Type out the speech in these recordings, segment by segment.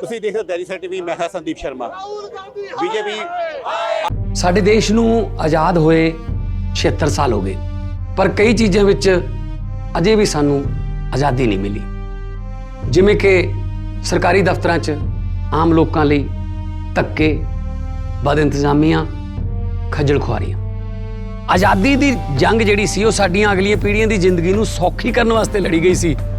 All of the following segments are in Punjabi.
ਤੁਸੀਂ ਦੇਖ ਰਹੇ ਹੋ ਦੈਰੀ ਸੈਟ ਟੀਵੀ ਮੈਂ ਹਾਂ ਸੰਦੀਪ ਸ਼ਰਮਾ। ਬੀਜੇਪੀ ਸਾਡੇ ਦੇਸ਼ ਨੂੰ ਆਜ਼ਾਦ ਹੋਏ 76 ਸਾਲ ਹੋ ਗਏ ਪਰ ਕਈ ਚੀਜ਼ਾਂ ਵਿੱਚ ਅਜੇ ਵੀ ਸਾਨੂੰ ਆਜ਼ਾਦੀ ਨਹੀਂ ਮਿਲੀ। ਜਿਵੇਂ ਕਿ ਸਰਕਾਰੀ ਦਫ਼ਤਰਾਂ 'ਚ ਆਮ ਲੋਕਾਂ ਲਈ ਧੱਕੇ ਬਦ ਇੰਤਜ਼ਾਮੀਆਂ ਖੱਜਲ ਖੁਆਰੀਆਂ। ਆਜ਼ਾਦੀ ਦੀ ਜੰਗ ਜਿਹੜੀ ਸੀ ਉਹ ਸਾਡੀਆਂ ਅਗਲੀਆਂ ਪੀੜ੍ਹੀਆਂ ਦੀ ਜ਼ਿੰਦਗੀ ਨੂੰ ਸੌਖੀ ਕਰਨ ਵਾਸਤੇ ਲੜੀ ਗਈ ਸੀ।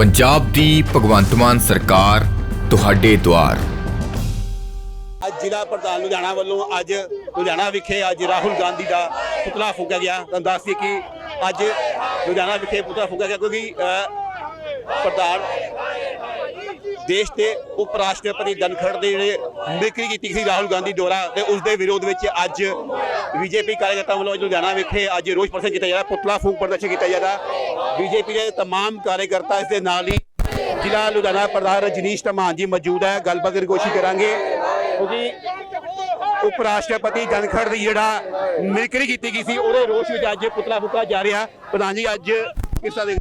ਪੰਜਾਬ ਦੀ ਭਗਵੰਤ ਮਾਨ ਸਰਕਾਰ ਤੁਹਾਡੇ ਦੁਆਰ। ਅੱਜ ਜ਼ਿਲ੍ਹਾ ਪ੍ਰਧਾਨ ਲੁਧਿਆਣਾ ਵੱਲੋਂ ਅੱਜ ਲੁਧਿਆਣਾ ਵਿਖੇ ਅੱਜ ਰਾਹੁਲ ਗਾਂਧੀ ਦਾ ਪੁਤਲਾ ਫੂਕਿਆ ਗਿਆ। ਤੁਹਾਨੂੰ ਦੱਸਦੀ ਕਿ ਅੱਜ ਲੁਧਿਆਣਾ ਵਿਖੇ ਪੁਤਲਾ ਫੂਕਿਆ ਗਿਆ ਕਿਉਂਕਿ ਅਹ, ਪ੍ਰਧਾਨ ਦੇਸ਼ ਦੇ ਉਪ ਰਾਸ਼ਟਰਪਤੀ ਦਨਖੜ ਦੇ ਜਿਹੜੇ ਮਿਕਰੀ ਕੀਤੀ ਸੀ ਰਾਹੁਲ ਗਾਂਧੀ ਦੁਆਰਾ ਤੇ ਉਸ ਦੇ ਵਿਰੋਧ ਵਿੱਚ ਅੱਜ ਬੀਜੇਪੀ ਕਾਰਜਕਰਤਾ ਵੱਲੋਂ ਅੱਜ ਲੁਧਿਆਣਾ ਵਿਖੇ ਅੱਜ ਰੋਸ ਪ੍ਰਦਰਸ਼ਨ ਕੀਤਾ ਜਾ ਰਿਹਾ ਪੁਤਲਾ ਫੂਕ ਪ੍ਰਦਰਸ਼ਨ ਕੀਤਾ ਜਾ ਰਿਹਾ ਬੀਜੇਪੀ ਦੇ तमाम ਕਾਰਜਕਰਤਾ ਇਸ ਦੇ ਨਾਲ ਹੀ ਜ਼ਿਲ੍ਹਾ ਲੁਧਿਆਣਾ ਪ੍ਰਧਾਨ ਰਜਨੀਸ਼ ਧਮਾਨ ਜੀ ਮੌਜੂਦ ਹੈ ਗੱਲਬਾਤ ਦੀ ਕੋਸ਼ਿਸ਼ ਕਰਾਂਗੇ ਕਿਉਂਕਿ ਉਪ ਰਾਸ਼ਟਰਪਤੀ ਧਨਖੜ ਦੀ ਜਿਹੜਾ ਮਿਲਕਰੀ ਕੀਤੀ ਗਈ ਸੀ ਉਹਦੇ ਰੋਸ ਵਿੱਚ ਅੱਜ ਪੁਤਲਾ ਫੂਕਾ ਜਾ ਰਿਹਾ ਪ੍ਰਧਾਨ ਜੀ ਅੱਜ ਕਿਸ ਤਰ੍ਹਾਂ ਦੇ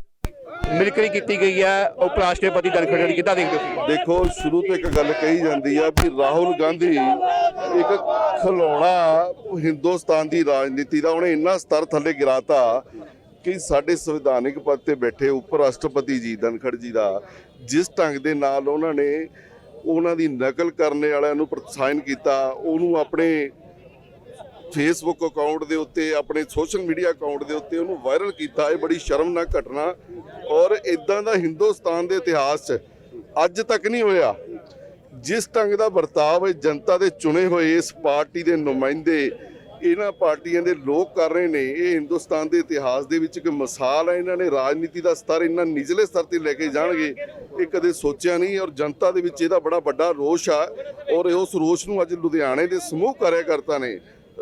ਮਿਲਕਰੀ ਕੀਤੀ ਗਈ ਹੈ ਉਪ ਰਾਸ਼ਟਰਪਤੀ ਧਨਖੜ ਕਿੱਦਾਂ ਦੇਖਦੇ ਹੋ ਦੇਖੋ, ਸ਼ੁਰੂ ਤੋਂ ਇੱਕ ਗੱਲ ਕਹੀ ਜਾਂਦੀ ਆ ਵੀ ਰਾਹੁਲ ਗਾਂਧੀ ਇੱਕ ਖਿਲੌਣਾ ਹਿੰਦੁਸਤਾਨ ਦੀ ਰਾਜਨੀਤੀ ਦਾ, ਉਹਨੇ ਇੰਨਾ ਸਤਰ ਥੱਲੇ ਗਿਰਾਤਾ ਕਿ ਸਾਡੇ ਸੰਵਿਧਾਨਿਕ ਪਦ ਤੇ ਬੈਠੇ ਉਪ ਰਾਸ਼ਟਰਪਤੀ ਜੀ, ਧਨਖੜ ਜੀ ਦਾ, ਜਿਸ ਢੰਗ ਦੇ ਨਾਲ ਉਹਨਾਂ ਨੇ ਉਹਨਾਂ ਦੀ ਨਕਲ ਕਰਨ ਵਾਲਿਆਂ ਨੂੰ ਪ੍ਰੋਤਸਾਹਨ ਕੀਤਾ, ਉਹਨੂੰ ਆਪਣੇ ਫੇਸਬੁੱਕ ਅਕਾਊਂਟ ਦੇ ਉੱਤੇ, ਆਪਣੇ ਸੋਸ਼ਲ ਮੀਡੀਆ ਅਕਾਊਂਟ ਦੇ ਉੱਤੇ ਉਹਨੂੰ ਵਾਇਰਲ ਕੀਤਾ, ਇਹ ਬੜੀ ਸ਼ਰਮਨਾਕ ਘਟਨਾ। ਔਰ ਇਦਾਂ ਦਾ ਹਿੰਦੁਸਤਾਨ ਦੇ ਇਤਿਹਾਸ 'ਚ ਅੱਜ ਤੱਕ ਨਹੀਂ ਹੋਇਆ। ਜਿਸ ਢੰਗ ਦਾ ਵਰਤਾਵ ਇਹ ਜਨਤਾ ਦੇ ਚੁਣੇ ਹੋਏ, ਇਸ ਪਾਰਟੀ ਦੇ ਨੁਮਾਇੰਦੇ, ਇਹਨਾਂ ਪਾਰਟੀਆਂ ਦੇ ਲੋਕ ਕਰ ਰਹੇ ਨੇ, ਇਹ ਹਿੰਦੁਸਤਾਨ ਦੇ ਇਤਿਹਾਸ ਦੇ ਵਿੱਚ ਇੱਕ ਮਿਸਾਲ ਹੈ। ਇਹਨਾਂ ਨੇ ਰਾਜਨੀਤੀ ਦਾ ਸਤਰ ਇੰਨਾ ਨਿਚਲੇ ਸਤਰ ਤੇ ਲੈ ਕੇ ਜਾਣਗੇ, ਇਹ ਕਦੇ ਸੋਚਿਆ ਨਹੀਂ। ਔਰ ਜਨਤਾ ਦੇ ਵਿੱਚ ਇਹਦਾ ਬੜਾ ਵੱਡਾ ਰੋਸ਼ ਆ। ਔਰ ਉਸ ਰੋਸ਼ ਨੂੰ ਅੱਜ ਲੁਧਿਆਣੇ ਦੇ ਸਮੂਹ ਕਾਰਜਕਰਤਾ ਨੇ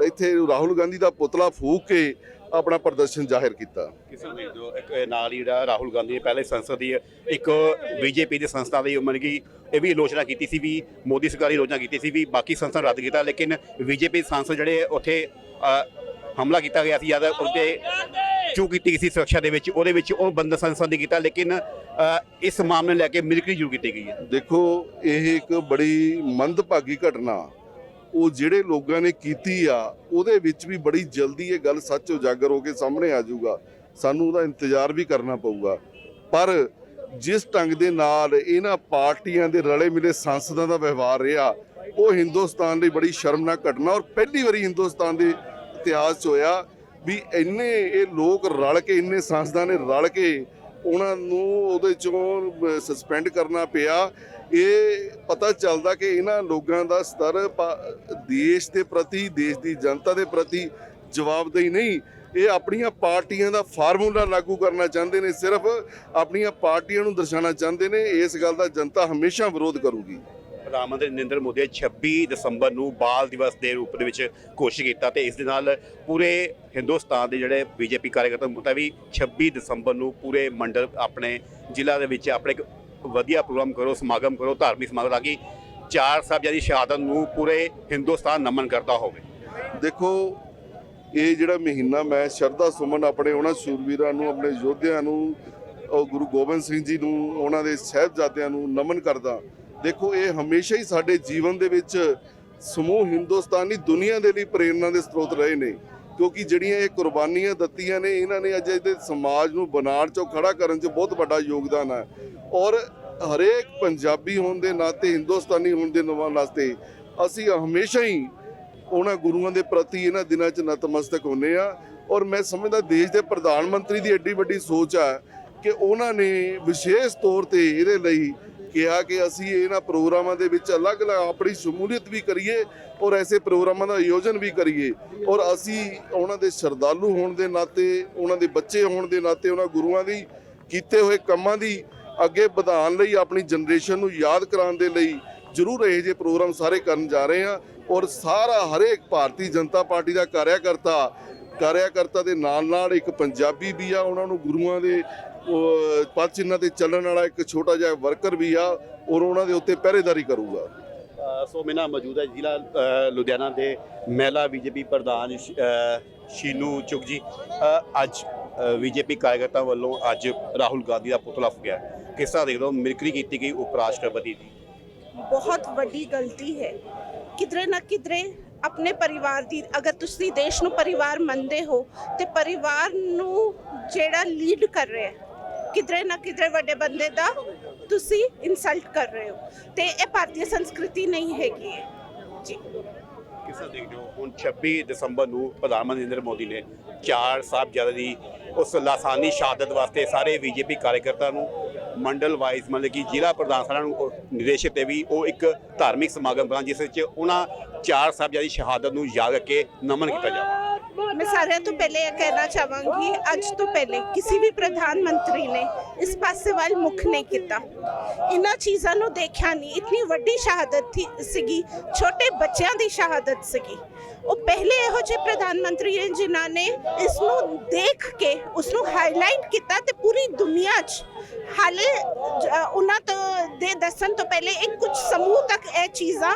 ਇੱਥੇ ਰਾਹੁਲ ਗਾਂਧੀ ਦਾ ਪੁਤਲਾ ਫੂਕ ਕੇ ਆਪਣਾ ਪ੍ਰਦਰਸ਼ਨ ਜਾਹਿਰ ਕੀਤਾ। ਕਿਸ ਦੇਖਦੇ ਹੋ ਇੱਕ ਨਾਲ ਹੀ ਜਿਹੜਾ ਰਾਹੁਲ ਗਾਂਧੀ ਨੇ ਪਹਿਲੇ ਸੰਸਦ ਦੀ ਇੱਕ ਬੀਜੇਪੀ ਦੀ ਸੰਸਥਾ ਦੀ ਮਤਲਬ ਕਿ ਇਹ ਵੀ ਆਲੋਚਨਾ ਕੀਤੀ ਸੀ ਵੀ ਮੋਦੀ ਸਰਕਾਰ ਦੀ ਆਲੋਚਨਾ ਕੀਤੀ ਸੀ ਵੀ ਬਾਕੀ ਸੰਸਥਾ ਰੱਦ ਕੀਤਾ ਲੇਕਿਨ ਬੀਜੇਪੀ ਸੰਸਦ ਜਿਹੜੇ ਉੱਥੇ ਹਮਲਾ ਕੀਤਾ ਗਿਆ ਸੀ ਜਦ ਉੱਤੇ ਚੂਕ ਕੀਤੀ ਗਈ ਸੀ ਸੁਰੱਖਿਆ ਦੇ ਵਿੱਚ ਉਹਦੇ ਵਿੱਚ ਉਹ ਬੰਦਾ ਸੰਸਦ ਨੇ ਕੀਤਾ ਲੇਕਿਨ ਇਸ ਮਾਮਲੇ ਲੈ ਕੇ ਮਿਲਕਰੀ ਜ਼ਰੂਰ ਕੀਤੀ ਗਈ ਹੈ। ਦੇਖੋ ਇਹ ਇੱਕ ਬੜੀ ਮੰਦਭਾਗੀ ਘਟਨਾ ਉਹ ਜਿਹੜੇ ਲੋਕਾਂ ਨੇ ਕੀਤੀ ਆ, ਉਹਦੇ ਵਿੱਚ ਵੀ ਬੜੀ ਜਲਦੀ ਇਹ ਗੱਲ ਸੱਚ ਉਜਾਗਰ ਹੋ ਕੇ ਸਾਹਮਣੇ ਆ ਜਾਊਗਾ। ਸਾਨੂੰ ਉਹਦਾ ਇੰਤਜ਼ਾਰ ਵੀ ਕਰਨਾ ਪਊਗਾ। ਪਰ ਜਿਸ ਢੰਗ ਦੇ ਨਾਲ ਇਹਨਾਂ ਪਾਰਟੀਆਂ ਦੇ ਰਲੇ ਮਿਲੇ ਸੰਸਦਾਂ ਦਾ ਵਿਵਹਾਰ ਰਿਹਾ, ਉਹ ਹਿੰਦੁਸਤਾਨ ਲਈ ਬੜੀ ਸ਼ਰਮਨਾਕ ਘਟਨਾ ਔਰ ਪਹਿਲੀ ਵਾਰੀ ਹਿੰਦੁਸਤਾਨ ਦੇ ਇਤਿਹਾਸ 'ਚ ਹੋਇਆ ਵੀ ਇੰਨੇ ਇਹ ਲੋਕ ਰਲ ਕੇ, ਇੰਨੇ ਸੰਸਦਾਂ ਨੇ ਰਲ ਕੇ ਉਹਨਾਂ ਨੂੰ ਉਹਦੇ ਚੋਂ ਸਸਪੈਂਡ ਕਰਨਾ ਪਿਆ। ਇਹ ਪਤਾ ਚੱਲਦਾ ਕਿ ਇਹਨਾਂ ਲੋਕਾਂ ਦਾ ਸਤਰ ਦੇਸ਼ ਦੇ ਪ੍ਰਤੀ, ਦੇਸ਼ ਦੀ ਜਨਤਾ ਦੇ ਪ੍ਰਤੀ ਜਵਾਬਦੇਹੀ ਨਹੀਂ, ਇਹ ਆਪਣੀਆਂ ਪਾਰਟੀਆਂ ਦਾ ਫਾਰਮੂਲਾ ਲਾਗੂ ਕਰਨਾ ਚਾਹੁੰਦੇ ਨੇ, ਸਿਰਫ ਆਪਣੀਆਂ ਪਾਰਟੀਆਂ ਨੂੰ ਦਰਸਾਉਣਾ ਚਾਹੁੰਦੇ ਨੇ, ਇਸ ਗੱਲ ਦਾ ਜਨਤਾ ਹਮੇਸ਼ਾ ਵਿਰੋਧ ਕਰੂਗੀ। ਪ੍ਰਧਾਨ ਮੰਤਰੀ ਨਰਿੰਦਰ ਮੋਦੀ ਨੇ 26 ਦਸੰਬਰ ਨੂੰ ਬਾਲ ਦਿਵਸ ਦੇ ਰੂਪ ਦੇ ਵਿੱਚ ਘੋਸ਼ਿਤ ਕੀਤਾ ਤੇ ਇਸ ਦੇ ਨਾਲ ਪੂਰੇ ਹਿੰਦੁਸਤਾਨ ਦੇ ਜਿਹੜੇ ਬੀਜੇਪੀ ਕਾਰਜਕਰਤਾ ਮੁਤਾ ਵੀ 26 ਦਸੰਬਰ ਨੂੰ ਪੂਰੇ ਮੰਡਲ ਆਪਣੇ ਜ਼ਿਲ੍ਹਾ ਦੇ ਵਿੱਚ ਆਪਣੇ ਵਧੀਆ ਪ੍ਰੋਗਰਾਮ ਕਰੋ, ਸਮਾਗਮ ਕਰੋ, ਧਾਰਮਿਕ ਸਮਾਗਮ, ਤਾਂ ਕਿ ਚਾਰ ਸਾਹਿਬਜ਼ਾਦੀ ਦੀ ਸ਼ਹਾਦਤ ਨੂੰ ਪੂਰੇ ਹਿੰਦੁਸਤਾਨ ਨਮਨ ਕਰਦਾ ਹੋਵੇ। ਦੇਖੋ, ਇਹ ਜਿਹੜਾ ਮਹੀਨਾ ਮੈਂ ਸ਼ਰਧਾ ਸੁਮਨ ਆਪਣੇ ਉਹਨਾਂ ਸੂਰਵੀਰਾਂ ਨੂੰ, ਆਪਣੇ ਯੋਧਿਆਂ ਨੂੰ, ਉਹ ਗੁਰੂ ਗੋਬਿੰਦ ਸਿੰਘ ਜੀ ਨੂੰ, ਉਹਨਾਂ ਦੇ ਸਹਿਬਜ਼ਾਦਿਆਂ ਨੂੰ ਨਮਨ ਕਰਦਾ। ਦੇਖੋ, ਇਹ ਹਮੇਸ਼ਾ ਹੀ ਸਾਡੇ ਜੀਵਨ ਦੇ ਵਿੱਚ ਸਮੂਹ ਹਿੰਦੁਸਤਾਨੀ ਦੁਨੀਆ ਦੇ ਲਈ ਪ੍ਰੇਰਣਾ ਦੇ ਸਰੋਤ ਰਹੇ ਨੇ। ਕਿਉਂਕਿ ਜਿਹੜੀਆਂ ਇਹ ਕੁਰਬਾਨੀਆਂ ਦਿੱਤੀਆਂ ਨੇ, ਇਹਨਾਂ ਨੇ ਅੱਜ ਇਹਦੇ ਸਮਾਜ ਨੂੰ ਬਣਾਉਣ ਚੋਂ ਖੜਾ ਕਰਨ 'ਚ ਬਹੁਤ ਵੱਡਾ ਯੋਗਦਾਨ ਹੈ। ਔਰ ਹਰੇਕ ਪੰਜਾਬੀ ਹੋਣ ਦੇ ਨਾਤੇ, ਹਿੰਦੁਸਤਾਨੀ ਹੋਣ ਦੇ ਨਾਤੇ, ਅਸੀਂ ਹਮੇਸ਼ਾ ਹੀ ਉਹਨਾਂ ਗੁਰੂਆਂ ਦੇ ਪ੍ਰਤੀ ਇਹਨਾਂ ਦਿਨਾਂ 'ਚ ਨਤਮਸਤਕ ਹੁੰਨੇ ਆ ਔਰ ਮੈਂ ਸਮਝਦਾ ਦੇਸ਼ ਦੇ ਪ੍ਰਧਾਨ ਮੰਤਰੀ ਦੀ ਐਡੀ ਵੱਡੀ ਸੋਚ ਆ ਕਿ ਉਹਨਾਂ ਨੇ ਵਿਸ਼ੇਸ਼ ਤੌਰ ਤੇ ਇਹਦੇ ਲਈ ਕਿਹਾ ਕਿ ਅਸੀਂ ਇਹਨਾਂ ਪ੍ਰੋਗਰਾਮਾਂ ਦੇ ਵਿੱਚ ਅਲੱਗ-ਅਲੱਗ ਆਪਣੀ ਸ਼ਮੂਲੀਅਤ ਵੀ ਕਰੀਏ ਔਰ ਐਸੇ ਪ੍ਰੋਗਰਾਮਾਂ ਦਾ ਆਯੋਜਨ ਵੀ ਕਰੀਏ। ਔਰ ਅਸੀਂ ਉਹਨਾਂ ਦੇ ਸ਼ਰਧਾਲੂ ਹੋਣ ਦੇ ਨਾਤੇ, ਉਹਨਾਂ ਦੇ ਬੱਚੇ ਹੋਣ ਦੇ ਨਾਤੇ, ਉਹਨਾਂ ਗੁਰੂਆਂ ਦੀ ਕੀਤੇ ਹੋਏ ਕੰਮਾਂ ਦੀ ਅੱਗੇ ਵਧਾਉਣ ਲਈ ਆਪਣੀ ਜਨਰੇਸ਼ਨ ਨੂੰ ਯਾਦ ਕਰਾਉਣ ਦੇ ਲਈ ਜ਼ਰੂਰ ਇਹ ਜਿਹੇ ਪ੍ਰੋਗਰਾਮ ਸਾਰੇ ਕਰਨ ਜਾ ਰਹੇ ਹਾਂ ਔਰ ਸਾਰਾ ਹਰੇਕ ਭਾਰਤੀ ਜਨਤਾ ਪਾਰਟੀ ਦਾ ਕਾਰਿਆਕਰਤਾ ਕਾਰਿਆਕਰਤਾ ਦੇ ਨਾਲ ਨਾਲ ਇੱਕ ਪੰਜਾਬੀ ਵੀ ਆ ਉਹਨਾਂ ਨੂੰ ਗੁਰੂਆਂ ਦੇ ਉਹ, ਪਦ ਚਿੰਨ੍ਹਾਂ ਤੇ ਚੱਲਣ ਵਾਲਾ ਇੱਕ ਛੋਟਾ ਜਿਹਾ ਵਰਕਰ ਵੀ ਆ ਔਰ ਉਹਨਾਂ ਦੇ ਉੱਤੇ ਪਹਿਰੇਦਾਰੀ ਕਰੂਗਾ। ਸੋ ਮੇਰੇ ਮੌਜੂਦਾ ਜ਼ਿਲ੍ਹਾ ਲੁਧਿਆਣਾ ਦੇ ਮਹਿਲਾ ਬੀਜੇਪੀ ਪ੍ਰਧਾਨ ਸ਼- ਅ, ਸ਼ੀਨੂ ਚੁਗ ਜੀ ਅ, ਅੱਜ ਬੀਜੇਪੀ ਕਾਰਜਕਰਤਾ ਵੱਲੋਂ ਅੱਜ ਰਾਹੁਲ ਗਾਂਧੀ ਦਾ ਪੁਤਲਾ ਫੁਕਿਆ। ਕਿਸ ਤਰ੍ਹਾਂ ਦੇਖਦੇ ਹੋ? ਕੀਤੀ ਗਈ ਉਪ ਰਾਸ਼ਟਰਪਤੀ ਦੀ। ਬਹੁਤ ਵੱਡੀ ਗਲਤੀ ਹੈ। ਕਿਧਰੇ ਨਾ ਕਿਧਰੇ ਆਪਣੇ ਪਰਿਵਾਰ ਦੀ ਅਗਰ ਤੁਸੀਂ ਦੇਸ਼ ਨੂੰ ਪਰਿਵਾਰ ਮੰਨਦੇ ਹੋ ਤੇ ਪਰਿਵਾਰ ਨੂੰ ਜਿਹੜਾ ਲੀਡ ਕਰ ਰਿਹਾ ਕਿਧਰੇ ਨਾ ਕਿਧਰੇ ਵੱਡੇ ਬੰਦੇ ਦਾ ਤੁਸੀਂ ਇਨਸਲਟ ਕਰ ਰਹੇ ਹੋ। ਤੇ ਇਹ ਭਾਰਤੀ ਸੰਸਕ੍ਰਿਤੀ ਨਹੀਂ ਹੈਗੀ ਜੀ। ਕਿਸ ਦੇਖਦੇ ਹੋ? ਹੁਣ 26 ਦਸੰਬਰ ਨੂੰ ਪ੍ਰਧਾਨ ਮੰਤਰੀ ਨਰਿੰਦਰ ਮੋਦੀ ਨੇ ਚਾਰ ਸਾਹਿਬਜ਼ਾਦੇ ਦੀ ਉਸ ਲਾਸਾਨੀ ਸ਼ਹਾਦਤ ਵਾਸਤੇ ਸਾਰੇ ਬੀਜੇਪੀ ਕਾਰਜਕਰਤਾ ਨੂੰ ਮੰਡਲ ਵਾਈਜ਼ ਮਤਲਬ ਕਿ ਜ਼ਿਲ੍ਹਾ ਪ੍ਰਧਾਨ ਸਾਰਿਆਂ ਨੂੰ ਉਹ ਨਿਰਦੇਸ਼ਿਤ ਤੇ ਵੀ ਉਹ ਇੱਕ ਧਾਰਮਿਕ ਸਮਾਗਮ ਕਰਾਂ ਜਿਸ ਵਿੱਚ ਉਹਨਾਂ ਚਾਰ ਸਾਹਿਬਜ਼ਾਦੀ ਸ਼ਹਾਦਤ ਨੂੰ ਯਾਦ ਕਰਕੇ ਨਮਨ ਕੀਤਾ ਜਾਵੇ। ਮੈਂ ਸਾਰਿਆਂ ਤੋਂ ਪਹਿਲੇ ਇਹ ਕਹਿਣਾ ਚਾਹਾਂਗੀ ਅੱਜ ਤੋਂ ਪਹਿਲੇ ਕਿਸੇ ਵੀ ਪ੍ਰਧਾਨ ਮੰਤਰੀ ਨੇ ਇਸ ਪਾਸੇ ਵੱਲ ਮੁਖ ਨਹੀਂ ਕੀਤਾ। ਇਹਨਾਂ ਚੀਜ਼ਾਂ ਨੂੰ ਦੇਖਿਆ ਨਹੀਂ ਇਤਨੀ ਵੱਡੀ ਸ਼ਹਾਦਤ ਸੀਗੀ ਛੋਟੇ ਬੱਚਿਆਂ ਦੀ ਸ਼ਹਾਦਤ ਸੀਗੀ। ਉਹ ਪਹਿਲੇ ਇਹੋ ਜਿਹੇ ਪ੍ਰਧਾਨ ਮੰਤਰੀ ਨੇ ਜਿਨ੍ਹਾਂ ਨੇ ਇਸ ਨੂੰ ਦੇਖ ਕੇ ਉਸ ਨੂੰ ਹਾਈਲਾਈਟ ਕੀਤਾ ਤੇ ਪੂਰੀ ਦੁਨੀਆ 'ਚ ਹਾਲੇ ਉਹਨਾਂ ਤੋਂ ਦੇ ਦੱਸਣ ਤੋਂ ਪਹਿਲੇ ਇੱਕ ਕੁਝ ਸਮੂਹ ਤੱਕ ਇਹ ਚੀਜ਼ਾਂ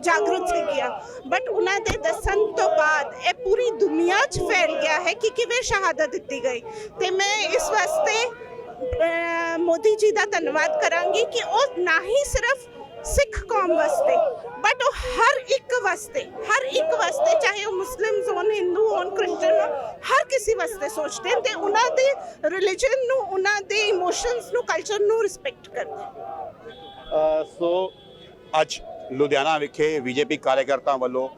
ਜਾਗਰੂਕ ਸੀ ਗਿਆ ਬਟ ਉਹਨਾਂ ਦੇ ਦੱਸਣ ਤੋਂ ਬਾਅਦ ਇਹ ਪੂਰੀ ਦੁਨੀਆ 'ਚ ਫੈਲ ਗਿਆ ਹੈ ਕਿ ਕਿਵੇਂ ਸ਼ਹਾਦਤ ਦਿੱਤੀ ਗਈ ਤੇ ਮੈਂ ਇਸ ਵਾਸਤੇ ਅਹ, ਮੋਦੀ ਜੀ ਦਾ ਧੰਨਵਾਦ ਕਰਾਂਗੀ ਕਿ ਉਹ ਨਾ ਹੀ ਸਿਰਫ ਸਿੱਖ ਕੌਮ ਵਾਸਤੇ ਬਟ ਉਹ ਹਰ ਇੱਕ ਵਾਸਤੇ ਹਰ ਇੱਕ ਵਾਸਤੇ ਚਾਹੇ ਉਹ ਮੁਸਲਿਮਸ ਹੋਣ ਹਿੰਦੂ ਹੋਣ ਕ੍ਰਿਸਚਨ ਹੋਣ ਹਰ ਕਿਸੇ ਵਾਸਤੇ ਸੋਚਦੇ ਨੇ ਤੇ ਉਹਨਾਂ ਦੇ ਰਿਲੀਜਨ ਨੂੰ ਉਹਨਾਂ ਦੇ ਇਮੋਸ਼ਨਸ ਨੂੰ ਕਲਚਰ ਨੂੰ ਰਿਸਪੈਕਟ ਕਰਦੇ ਅ, ਸੋ ਅੱਜ ਲੁਧਿਆਣਾ ਵਿਖੇ ਬੀਜੇਪੀ ਕਾਰਜਕਰਤਾ ਵੱਲੋਂ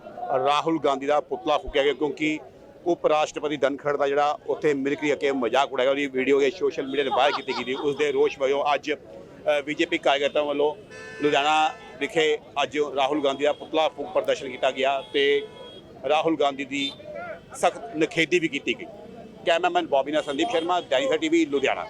ਰਾਹੁਲ ਗਾਂਧੀ ਦਾ ਪੁਤਲਾ ਫੂਕਿਆ ਗਿਆ ਕਿਉਂਕਿ ਉਪ ਰਾਸ਼ਟਰਪਤੀ ਦਨਖੜ ਦਾ ਜਿਹੜਾ ਉੱਥੇ ਮਿਲਕਰੀ ਕੇ ਮਜ਼ਾਕ ਉਡਾਇਆ ਉਹਦੀ ਵੀਡੀਓ ਇਹ ਸੋਸ਼ਲ ਮੀਡੀਆ ਤੇ ਵਾਇਰਲ ਕੀਤੀ ਗਈ ਸੀ। ਉਸ ਦੇ ਰੋਸ਼ ਵਜੋਂ ਅੱਜ ਬੀਜੇਪੀ ਕਾਰਜਕਰਤਾ ਵੱਲੋਂ ਲੁਧਿਆਣਾ ਵਿਖੇ ਅੱਜ ਰਾਹੁਲ ਗਾਂਧੀ ਦਾ ਪੁਤਲਾ ਫੂਕ ਪ੍ਰਦਰਸ਼ਨ ਕੀਤਾ ਗਿਆ ਤੇ ਰਾਹੁਲ ਗਾਂਧੀ ਦੀ ਸਖਤ ਨਖੇਦੀ ਵੀ ਕੀਤੀ ਗਈ। ਕੈਮਰਾਮੈਨ ਬੌਬੀ ਨਾਲ ਸੰਦੀਪ ਸ਼ਰਮਾ ਦੈਨਿਕ ਟੀਵੀ, ਲੁਧਿਆਣਾ।